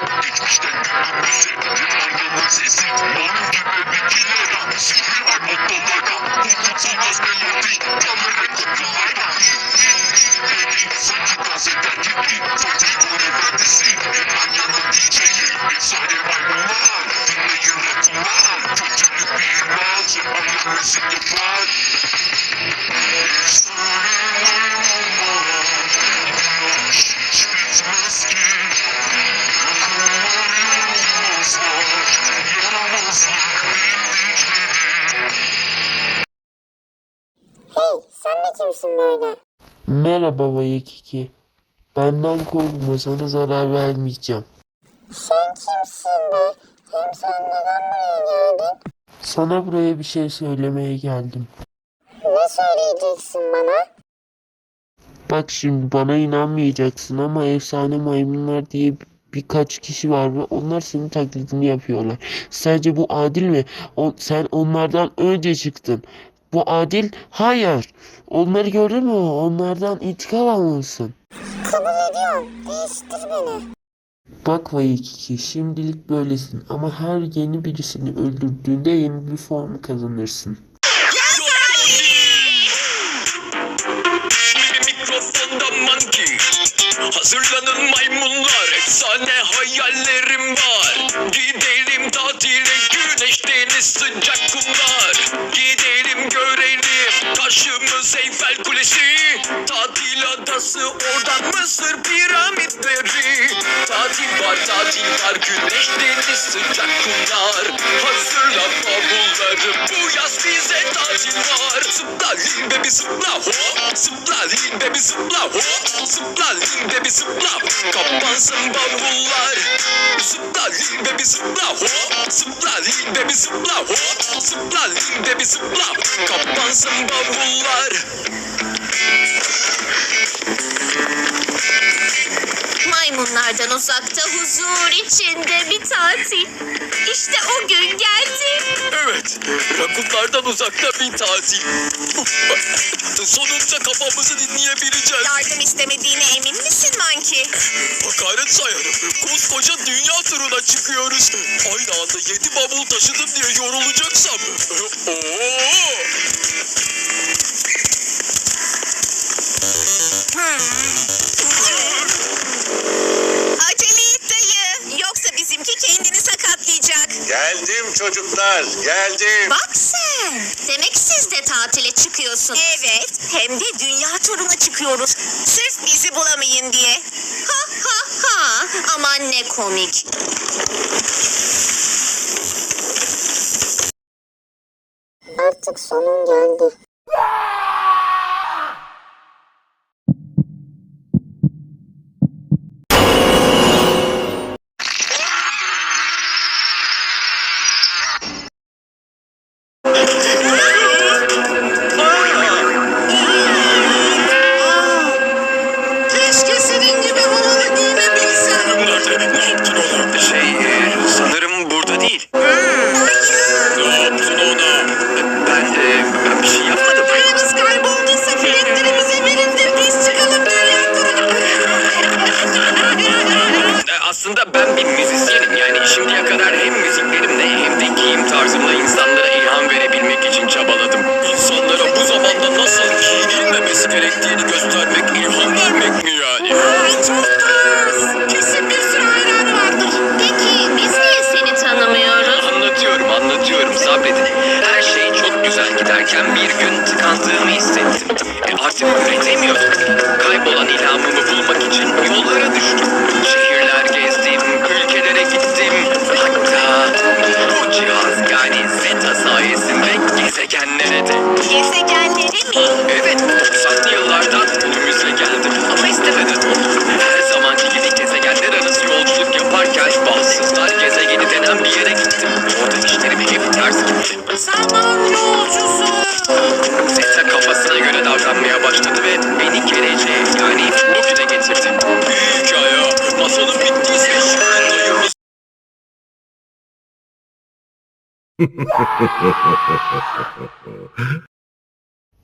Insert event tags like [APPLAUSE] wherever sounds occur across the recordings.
geçmişten gelen bizi Yıllarımın sesi Marul gibi bitkilere Sihri var mottolarda Unutulmaz melodi Kamera kutularda Sanki dans eder gibi sen de kimsin böyle? Merhaba Vayekiki. Benden korkma sana zarar vermeyeceğim. Sen kimsin be? Hem sen neden buraya geldin? Sana buraya bir şey söylemeye geldim. Ne söyleyeceksin bana? Bak şimdi bana inanmayacaksın ama efsane maymunlar diye birkaç kişi var ve onlar senin taklidini yapıyorlar. Sadece bu adil mi? O, sen onlardan önce çıktın. Bu adil? Hayır. Onları gördün mü? Onlardan intikam almalısın. Kabul ediyorum. Değiştir beni. Bak Vayekiki şimdilik böylesin ama her yeni birisini öldürdüğünde yeni bir form kazanırsın. Hazırlanın maymunlar Efsane hayallerim var Gidelim Tatil var tatil var Güneş deniz sıcak kumlar Hazırla bavulları Bu yaz bize tatil var. Zıpla lil baby zıpla hop. Zıpla lil baby zıpla hop. Zıpla lil baby zıpla. Kapansın bavullar. Zıpla lil baby zıpla hop. Zıpla lil baby zıpla hop. Zıpla lil baby zıpla. Kapansın bavullar Maymunlardan uzakta huzur içinde bir tatil. İşte o gün geldi. Evet, rakunlardan uzakta bir tatil. [LAUGHS] Sonunda kafamızı dinleyebileceğiz. Yardım istemediğine emin misin Manki? Hakaret sayarım. Koskoca dünya turuna çıkıyoruz. Aynı anda yedi bavul taşıdım diye yorulacaksam. Oo! Geldim çocuklar geldim Bak sen. Demek siz de tatile çıkıyorsunuz. Evet. Hem de dünya turuna çıkıyoruz. Sırf bizi bulamayın diye. Ha ha ha. Aman ne komik. Artık sonun geldi. Giderken bir gün tıkandığımı hissettim. E artık üretemiyordum.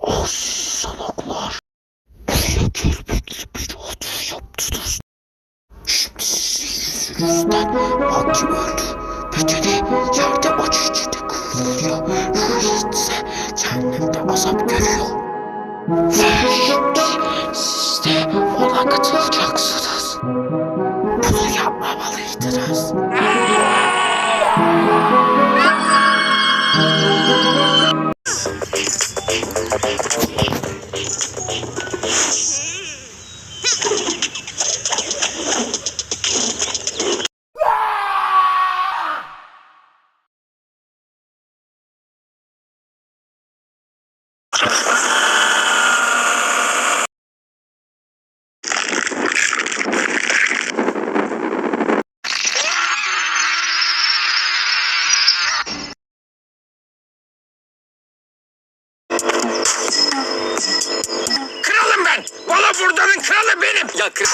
Ah salaklar. Buraya gelmek bir atış yaptınız. Şimdi sizin yüzünüzden hakim öldü. De yerde acı içinde kıvrılıyor. Rüyası cehennemde azap görüyor. Ve şimdi siz de ona katılacaksınız. Bunu yapmamalıydınız. Kralım ben. Bala buradanın kralı benim. Ya kral...